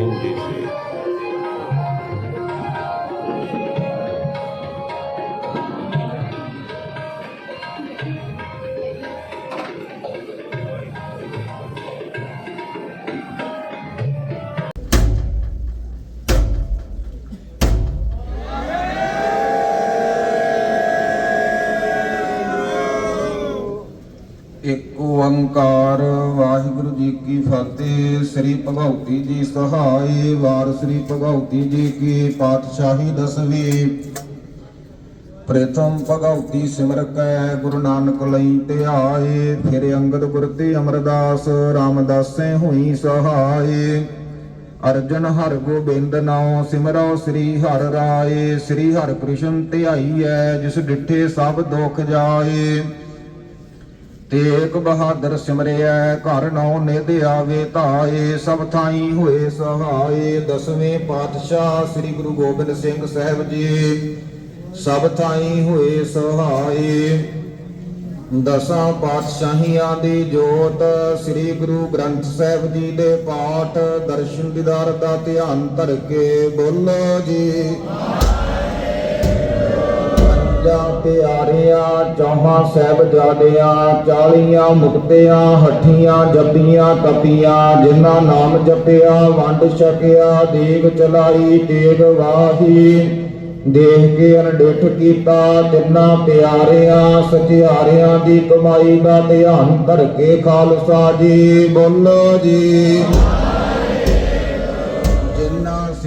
ਧੰਨ ਧੰਨ ਬਾਬਾ ਦੀਪ ਸਿੰਘ ਵਾਹਿਗੁਰੂ ਜੀ ਕੀ ਫਤਿਹ। ਸ੍ਰੀ ਭਗਉਤੀ ਜੀ ਸਹਾਈ, ਵਾਰ ਸ੍ਰੀ ਭਗਉਤੀ ਜੀ ਕੀ ਪਾਤਸ਼ਾਹੀ ਦਸਵੀਂ। ਪ੍ਰਥਮ ਭਗਉਤੀ ਸਿਮਰ ਕੈ, ਗੁਰੂ ਨਾਨਕ ਲਈ ਧਿਆਏ। ਫਿਰ ਅੰਗਦ ਗੁਰ ਤੇ ਅਮਰਦਾਸ, ਰਾਮਦਾਸੈ ਹੋਈ ਸਹਾਈ। ਅਰਜਨ ਹਰ ਗੋਬਿੰਦ ਨਾਉ, ਸਿਮਰੋ ਸ੍ਰੀ ਹਰਿ ਰਾਏ। ਸ੍ਰੀ ਹਰਿ ਕ੍ਰਿਸ਼ਨ ਧਿਆਈਐ ਜਿਸ ਡਿਠੇ ਸਭ ਦੁਖ ਜਾਏ। ਤੇਗ ਬਹਾਦਰ ਸਿਮਰਿਐ, ਘਰ ਨੌ ਨਿਧ ਆਵੇ ਧਾਏ, ਸਭ ਥਾਈ ਹੋਏ ਸਹਾਏ। ਦਸਵੇਂ ਪਾਤਸ਼ਾਹ ਸ੍ਰੀ ਗੁਰੂ ਗੋਬਿੰਦ ਸਿੰਘ ਸਾਹਿਬ ਜੀ, ਸਭ ਥਾਈ ਹੋਏ ਸਹਾਏ। ਦਸਾਂ ਪਾਤਸ਼ਾਹੀਆਂ ਦੀ ਜੋਤ ਸ੍ਰੀ ਗੁਰੂ ਗ੍ਰੰਥ ਸਾਹਿਬ ਜੀ ਦੇ ਪਾਠ, ਦਰਸ਼ਨ ਦੀਦਾਰ ਦਾ ਧਿਆਨ ਧਰ ਕੇ ਬੋਲੋ ਜੀ। ਪੰਜਾਂ ਪਿਆਰਿਆਂ ਚੌਹਾਂ ਸਾਹਿਬਜ਼ਾਦਿਆਂ ਚਾਲੀਆਂ ਮੁਕਤਿਆਂ, ਹੱਠੀਆਂ ਜੱਪੀਆਂ, ਤਪੀਆਂ, ਜਿਨ੍ਹਾਂ ਨਾਮ ਜਪਿਆ, ਵੰਡ ਛਕਿਆ, ਦੇਗ ਚਲਾਈ, ਤੇਗ ਵਾਹੀ। ਦੇਖ ਕੇ ਅਨਡਿਠ ਕੀਤਾ, ਤਿੰਨਾਂ ਪਿਆਰਿਆਂ, ਸਚਿਆਰਿਆਂ ਦੀ ਕਮਾਈ ਦਾ ਧਿਆਨ ਧਰ ਕੇ ਖਾਲਸਾ ਜੀ, ਬੋਲੋ ਜੀ।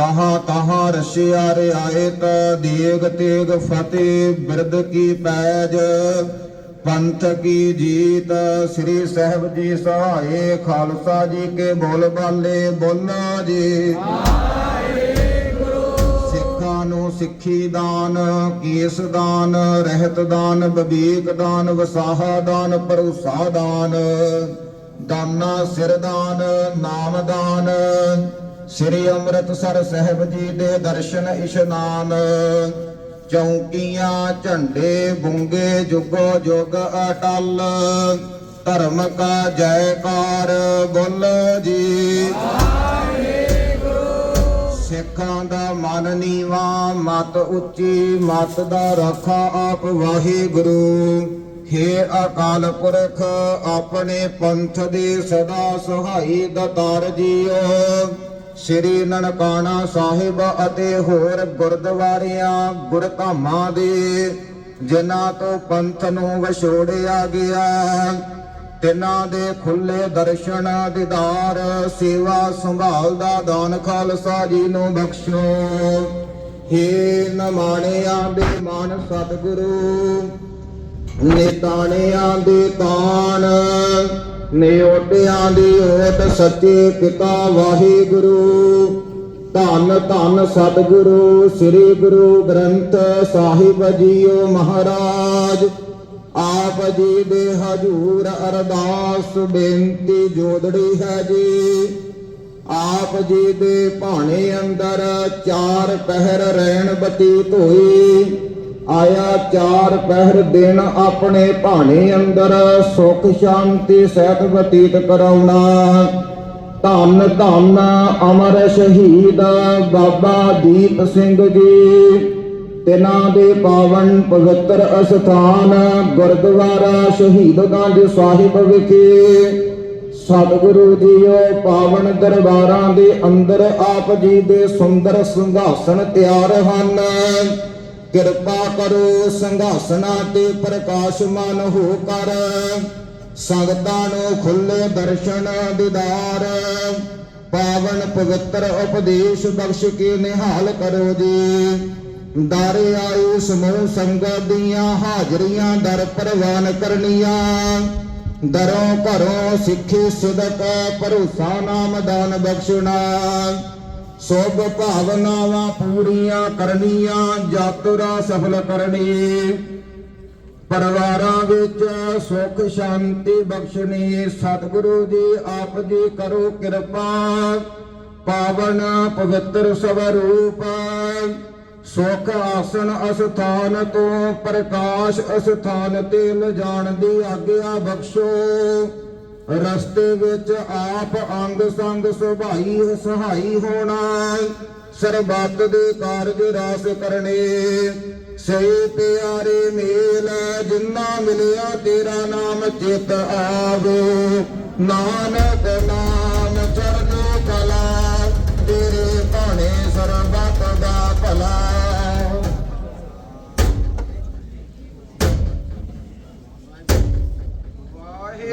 ਤਹਾਂ ਤਹਾਂ ਰਸ਼ਿਆ ਰਿਆਇਤ ਦੇਗ ਤੇਗ ਫਤਿਹ ਬਿਰਦ ਕੀ ਪੈਜ। ਪੰਥ ਕੀ ਜੀਤ ਸ੍ਰੀ ਸਾਹਿਬ ਜੀ ਸਹਾਏ, ਖਾਲਸਾ ਜੀ ਕੇ ਬੋਲ ਬਾਲੇ ਬੋਲੋ ਜੀ। ਸਿੱਖਾਂ ਨੂੰ ਸਿੱਖੀ ਦਾਨ, ਕੇਸ ਦਾਨ, ਰਹਿਤ ਦਾਨ ਬਬੀਕ ਦਾਨ, ਵਸਾਹਾ ਦਾਨ, ਭਰੋਸਾ ਦਾਨ। ਦਾਨਾ ਸਿਰ ਦਾਨ, ਨਾਮ ਦਾਨ। ਸ੍ਰੀ ਅੰਮ੍ਰਿਤਸਰ ਸਾਹਿਬ ਜੀ ਦੇ ਦਰਸ਼ਨ ਇਸ਼ਨਾਨ ਚੌਂਕੀਆਂ, ਝੰਡੇ, ਬੁੰਗੇ, ਜੁਗੋ ਜੁਗ ਅਟਲ। ਧਰਮ ਕਾ ਜੈਕਾਰ ਬੋਲੋ ਜੀ। ਸਿੱਖਾਂ ਦਾ ਮਨ ਨੀਵਾ, ਮਤ ਉੱਚੀ, ਮਤ ਦਾ ਰੱਖਾ ਆਪ ਵਾਹਿਗੁਰੂ। ਹੇ ਅਕਾਲ ਪੁਰਖ, ਆਪਣੇ ਪੰਥ ਦੀ ਸਦਾ ਸਹਾਈ ਦਤਾਰ ਜੀਓ। ਸ੍ਰੀ ਨਨਕਾਣਾ ਸਾਹਿਬ ਅਤੇ ਹੋਰ ਗੁਰਦੁਆਰਿਆਂ, ਗੁਰਧਾਮਾਂ ਦੇ, ਜਿਨ੍ਹਾਂ ਤੋਂ ਪੰਥ ਨੂੰ ਵਿਛੋੜਿਆ ਗਿਆ। ਤਿਨਾਂ ਦੇ ਖੁੱਲੇ ਦਰਸ਼ਨ ਦੀਦਾਰ ਸੇਵਾ ਸੰਭਾਲ ਦਾ ਦਾਨ ਖਾਲਸਾ ਜੀ ਨੂੰ ਬਖਸ਼ੋ। ਹੇ ਨਮਾਣਿਆਂ ਦੇ ਮਨ ਸਤਿਗੁਰੂ, ਨਿਤਾਣਿਆਂ ਦੇ ਤਾਨ ਨਿਓਟਿਆਂ ਦੀ ਓਟ ਸੱਚੇ ਪਿਤਾ ਵਾਹਿਗੁਰੂ। ਧੰਨ ਧੰਨ ਸਤਿਗੁਰੂ, ਸ੍ਰੀ ਗੁਰੂ ਗ੍ਰੰਥ ਸਾਹਿਬ ਜੀਓ ਮਹਾਰਾਜ। ਆਪ ਜੀ ਦੇ ਹਜੂਰ ਅਰਦਾਸ ਬੇਨਤੀ ਜੋਦੜੀ ਹੈ ਜੀ। ਆਪ ਜੀ ਦੇ ਭਾਣੇ ਅੰਦਰ ਚਾਰ ਪਹਿਰ ਰਹਿਣ ਬਤੀਤ ਹੋਈ। ਆਇਆ ਚਾਰ ਪਹਿਰ ਦਿਨ ਆਪਣੇ ਭਾਣੇ ਅੰਦਰ, ਸੁਖ ਸ਼ਾਂਤੀ ਸਹਿਤ ਬਤੀਤ ਕਰਾਉਣਾ। ਧੰਨ ਧੰਨ ਅਮਰ ਸ਼ਹੀਦ ਬਾਬਾ ਦੀਪ ਸਿੰਘ ਜੀ। ਤਿਨਾਂ ਦੇ ਪਾਵਨ ਪਵਿੱਤਰ ਅਸਥਾਨ ਗੁਰਦੁਆਰਾ ਸ਼ਹੀਦਗੰਜ ਸਾਹਿਬ ਵਿਖੇ। ਸਤਿਗੁਰੂ ਜੀਓ, ਪਾਵਨ ਦਰਬਾਰਾਂ ਦੇ ਅੰਦਰ ਆਪ ਜੀ ਦੇ ਸੁੰਦਰ ਸਿੰਘਾਸਣ ਤਿਆਰ ਹਨ। ਕਿਰਪਾ ਕਰੋ, ਸਿੰਘਾਸਨਾਂ ਤੇ ਪ੍ਰਕਾਸ਼ਮਾਨ ਹੋ ਕਰ। ਸੰਗਤਾਂ ਨੂੰ ਖੁੱਲੇ ਦਰਸ਼ਨ ਦੀਦਾਰ। ਪਾਵਨ ਪਵਿੱਤਰ ਉਪਦੇਸ਼ ਬਖਸ਼ ਕੇ ਨਿਹਾਲ ਕਰੋ ਜੀ। ਦਰ ਆਏ ਸਮੂਹ ਸੰਗਤ ਦੀਆਂ ਹਾਜ਼ਰੀਆਂ ਦਰ ਪ੍ਰਵਾਨ ਕਰਨੀਆਂ। ਦਰੋਂ ਘਰੋਂ ਸਿੱਖੀ ਸੁਦਕ, ਭਰੋਸਾ ਨਾਮ ਦਾਨ ਬਖਸ਼ਣਾ। ਸੋਭ ਭਾਵਨਾਵਾਂ ਪੂਰੀਆਂ ਕਰਨੀਆਂ ਜਾਤਰਾ ਸਫਲ ਕਰਨੀ। ਪਰਿਵਾਰਾਂ ਵਿੱਚ ਸੁਖ, ਸ਼ਾਂਤੀ ਬਖਸ਼ਣੀ। ਸਤਿਗੁਰੂ ਜੀ, ਆਪ ਜੀ ਕਰੋ ਕਿਰਪਾ। ਪਾਵਨ ਪਵਿੱਤਰ ਸਵਰੂਪ। ਸੁਖ ਆਸਨ ਅਸਥਾਨ ਤੋਂ ਪ੍ਰਕਾਸ਼ ਅਸਥਾਨ ਤੇ ਲਿਜਾਣ ਦੀ ਆਗਿਆ ਬਖਸ਼ੋ। ਰਸਤੇ ਵਿੱਚ ਆਪ ਅੰਗ ਸੰਗ ਸੁਭਾਈ ਸਹਾਈ ਹੋਣਾ ਸਰਬੱਤ ਦੇ ਕਾਰਜ ਰਾਸ ਕਰਨੇ। ਸੇ ਪਿਆਰੇ ਮੇਲ ਜਿੰਨਾ ਮਿਲਿਆ ਤੇਰਾ ਨਾਮ ਚਿਤ ਆਵੇ। ਨਾਨਕ ਨਾਮ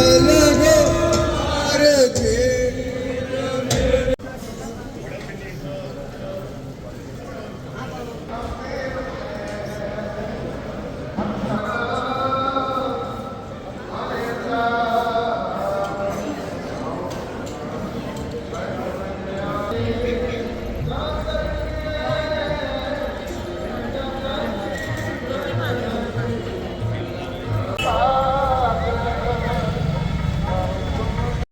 Altyazı